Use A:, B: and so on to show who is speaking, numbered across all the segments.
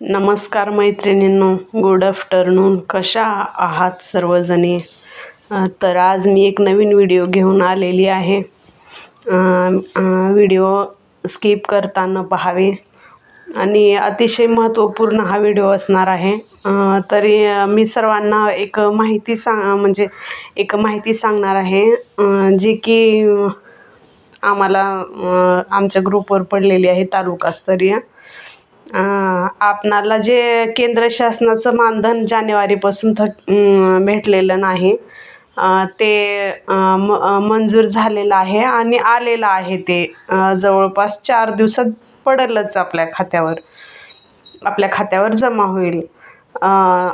A: नमस्कार मैत्रिणींनो good afternoon कशा आहात सर्वजणी? तर आज मी एक नवीन व्हिडिओ घेऊन आलेली आहे. व्हिडिओ स्किप करताना पहावे. आणि अतिशय महत्त्वपूर्ण हा व्हिडिओ असणार आहे. तरी मी सर्वांना एक माहिती सांग म्हणजे एक माहिती सांगणार आहे. जी की आम्हाला आमच्या ग्रुपवर पडलेली आहे तालुकास्तरीय. आपणाला जे केंद्र शासनाचं मानधन जानेवारीपासून थ भेटलेलं नाही ते म मंजूर झालेलं आहे आणि आलेलं आहे ते जवळपास चार दिवसात पडेलच आपल्या खात्यावर आपल्या खात्यावर जमा होईल.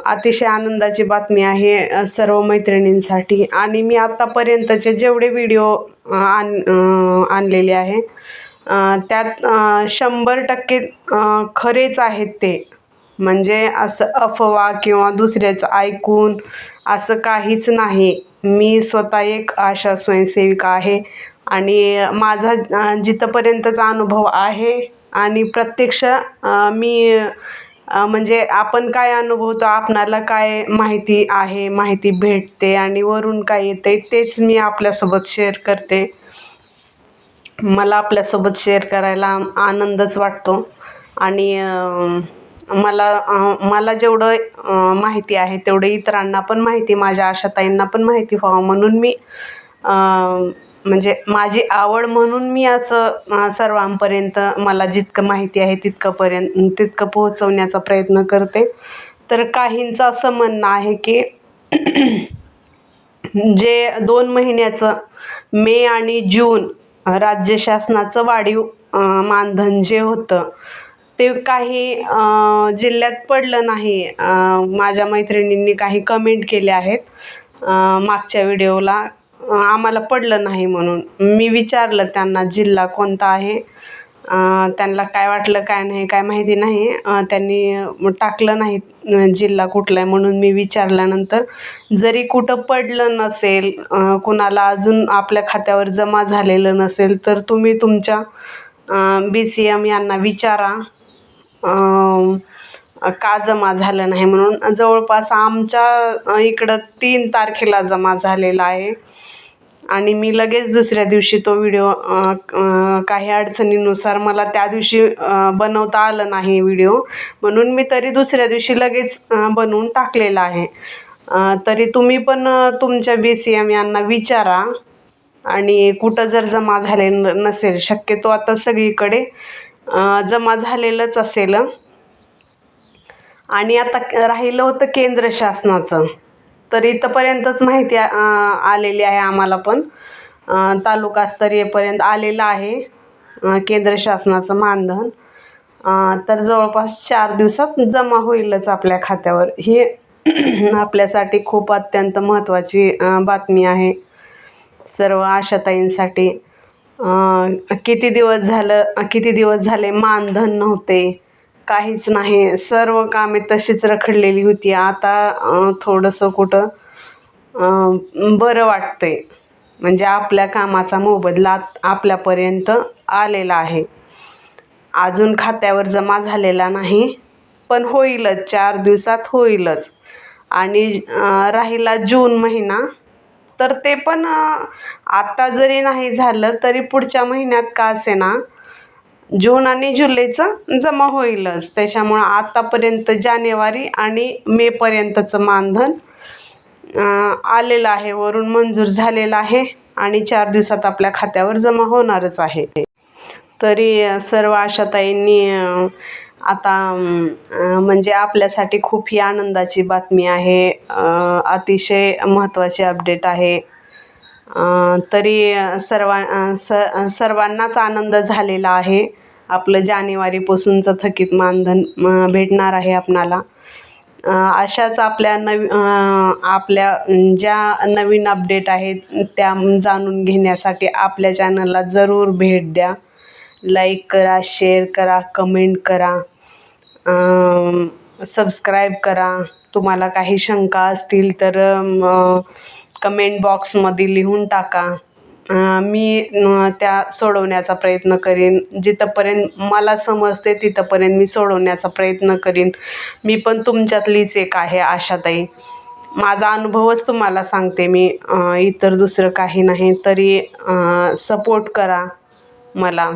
A: अतिशय आनंदाची बातमी आहे सर्व मैत्रिणींसाठी. आणि मी आत्तापर्यंतचे जेवढे व्हिडिओ आण आणलेले आहे त्यात शंभर टक्के खरेच आहेत ते. म्हणजे असं अफवा किंवा दुसऱ्याचं ऐकून असं काहीच नाही. मी स्वतः एक आशा स्वयंसेविका आहे आणि माझा जिथंपर्यंतचा अनुभव आहे आणि प्रत्यक्ष मी म्हणजे आपण काय अनुभवतो आपणाला काय माहिती आहे माहिती भेटते आणि वरून काय येते तेच मी आपल्यासोबत शेअर करते. मला आपल्यासोबत शेअर करायला आनंदच वाटतो. आणि मला मला जेवढं माहिती आहे तेवढं इतरांना पण माहिती माझ्या आशाताईंना पण माहिती व्हावं. म्हणून मी म्हणजे माझी आवड म्हणून मी असं सर्वांपर्यंत मला जितकं माहिती आहे तितकंपर्यंत तितकं पोहोचवण्याचा प्रयत्न करते. तर काहींचं असं म्हणणं आहे की जे दोन महिन्याचं मे आणि जून राज्य शासनाचं वाढीव मानधन जे होतं ते काही जिल्ह्यात पडलं नाही. माझ्या मैत्रिणींनी काही कमेंट केल्या आहेत. मागच्या व्हिडिओला. आम्हाला पडलं नाही म्हणून. मी विचारलं त्यांना जिल्हा कोणता आहे? त्यांना काय वाटलं काय नाही काय माहिती नाही. त्यांनी टाकलं नाही जिल्हा कुठला आहे म्हणून मी विचारल्यानंतर जरी कुठं पडलं नसेल कुणाला अजून आपल्या खात्यावर जमा झालेलं नसेल तर तुम्ही तुमच्या बी सी एम यांना विचारा का जमा झालं नाही म्हणून. जवळपास आमच्या इकडं तीन तारखेला जमा झालेला आहे. आणि मी लगेच दुसऱ्या दिवशी तो व्हिडिओ काही अडचणीनुसार मला त्या दिवशी बनवता आलं नाही व्हिडिओ म्हणून मी तरी दुसऱ्या दिवशी लगेच बनवून टाकलेला आहे. तरी तुम्ही पण तुमच्या बी सी एम यांना विचारा. आणि कुठं जर जमा झाले न नसेल शक्यतो आता सगळीकडे जमा झालेलंच असेल. आणि आता राहिलं होतं केंद्र शासनाचं. तर इथंपर्यंतच माहिती आलेली आहे आम्हाला पण. तालुकास्तरीयपर्यंत आलेलं आहे. केंद्र शासनाचं मानधन. तर जवळपास चार दिवसात जमा होईलच आपल्या खात्यावर. ही आपल्यासाठी खूप अत्यंत महत्त्वाची बातमी आहे. सर्व आशाताईंसाठी. किती दिवस झालं किती दिवस झाले मानधन नव्हते. काहीच नाही. सर्व कामे तशीच रखडलेली होती. आता थोडंसं कुठं बरं बरं वाटतंय. म्हणजे आपल्या कामाचा मोबदला आपल्यापर्यंत आलेला आहे. अजून खात्यावर जमा झालेला नाही पण होईलच. चार दिवसात होईलच. आणि राहिला जून महिना. तर ते पण आत्ता जरी नाही झालं तरी पुढच्या महिन्यात का असे ना जून आणि जुलैचं जमा होईलच. त्याच्यामुळं आतापर्यंत जानेवारी आणि मेपर्यंतचं मानधन आलेलं आहे. वरून मंजूर झालेलं आहे आणि चार दिवसात आपल्या खात्यावर जमा होणारच आहे. तरी सर्व आशाताईंनी आता म्हणजे आपल्यासाठी खूप ही आनंदाची बातमी आहे. अतिशय महत्त्वाची अपडेट आहे. तरी सर्वा स सर्वांनाच आनंद झालेला आहे. आपलं जानेवारीपासूनचं थकीत मानधन भेटणार आहे आपणाला. अशाच आपल्या नवी आपल्या ज्या नवीन अपडेट आहेत त्या जाणून घेण्यासाठी आपल्या चॅनलला जरूर भेट द्या. लाईक करा शेअर करा कमेंट करा. सबस्क्राईब करा. तुम्हाला काही शंका असतील तर कमेंट बॉक्समध्ये लिहून टाका. मी त्या सोडवण्याचा प्रयत्न करीन. जिथंपर्यंत मला समजते तिथंपर्यंत मी सोडवण्याचा प्रयत्न करीन. मी पण तुमच्यातलीच एक आहे आशाताई. माझा अनुभवच तुम्हाला सांगते मी. इतर दुसरं काही नाही. तरी सपोर्ट करा मला.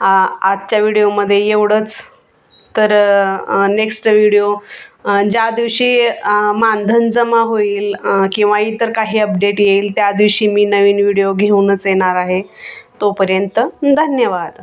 A: आ- आजच्या व्हिडिओमध्ये एवढंच. तर नेक्स्ट व्हिडिओ ज्या दिवशी मानधन जमा होईल किंवा इतर काही अपडेट येईल त्या दिवशी मी नवीन व्हिडिओ घेऊनच येणार आहे. तोपर्यंत धन्यवाद.